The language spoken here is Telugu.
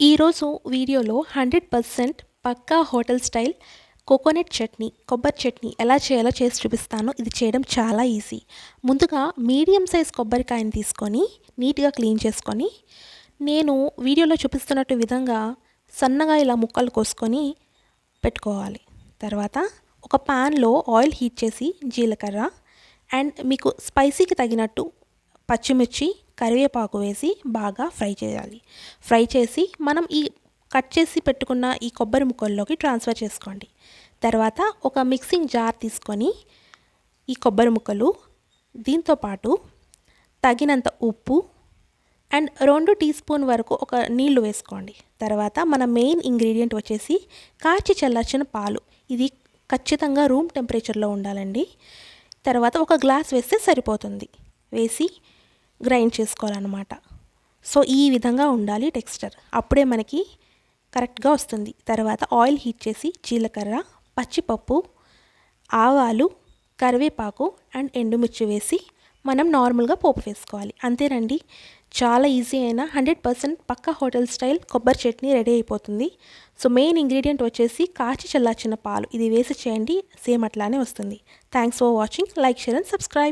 ఈరోజు వీడియోలో హండ్రెడ్ పర్సెంట్ పక్కా హోటల్ స్టైల్ కోకోనట్ చట్నీ కొబ్బరి చట్నీ ఎలా చేయాలో చేసి చూపిస్తాను. ఇది చేయడం చాలా ఈజీ. ముందుగా మీడియం సైజ్ కొబ్బరికాయని తీసుకొని నీట్గా క్లీన్ చేసుకొని నేను వీడియోలో చూపిస్తున్నట్టు విధంగా సన్నగా ఇలా ముక్కలు కోసుకొని పెట్టుకోవాలి. తర్వాత ఒక ప్యాన్లో ఆయిల్ హీట్ చేసి జీలకర్ర అండ్ మీకు స్పైసీకి తగినట్టు పచ్చిమిర్చి కరివేపాకు వేసి బాగా ఫ్రై చేయాలి. ఫ్రై చేసి మనం ఈ కట్ చేసి పెట్టుకున్న ఈ కొబ్బరి ముక్కల్లోకి ట్రాన్స్ఫర్ చేసుకోండి. తర్వాత ఒక మిక్సింగ్ జార్ తీసుకొని ఈ కొబ్బరి ముక్కలు దీంతోపాటు తగినంత ఉప్పు అండ్ రెండు టీ స్పూన్ వరకు ఒక నీళ్ళు వేసుకోండి. తర్వాత మన మెయిన్ ఇంగ్రీడియంట్ వచ్చేసి కాచి చల్లార్చిన పాలు. ఇది ఖచ్చితంగా రూమ్ టెంపరేచర్లో ఉండాలండి. తర్వాత ఒక గ్లాస్ వేస్తే సరిపోతుంది. వేసి గ్రైండ్ చేసుకోవాలన్నమాట. సో ఈ విధంగా ఉండాలి టెక్స్చర్. అప్పుడే మనకి కరెక్ట్గా వస్తుంది. తర్వాత ఆయిల్ హీట్ చేసి జీలకర్ర పచ్చిపప్పు ఆవాలు కరివేపాకు అండ్ ఎండుమిర్చి వేసి మనం నార్మల్గా పోపు వేసుకోవాలి. అంతేనండి. చాలా ఈజీ అయిన హండ్రెడ్ పర్సెంట్ పక్క హోటల్ స్టైల్ కొబ్బరి చట్నీ రెడీ అయిపోతుంది. సో మెయిన్ ఇంగ్రీడియంట్ వచ్చేసి కాచి చల్లార్చిన పాలు. ఇది వేసి చేయండి సేమ్ అట్లానే వస్తుంది. Thanks for watching. Like share and subscribe.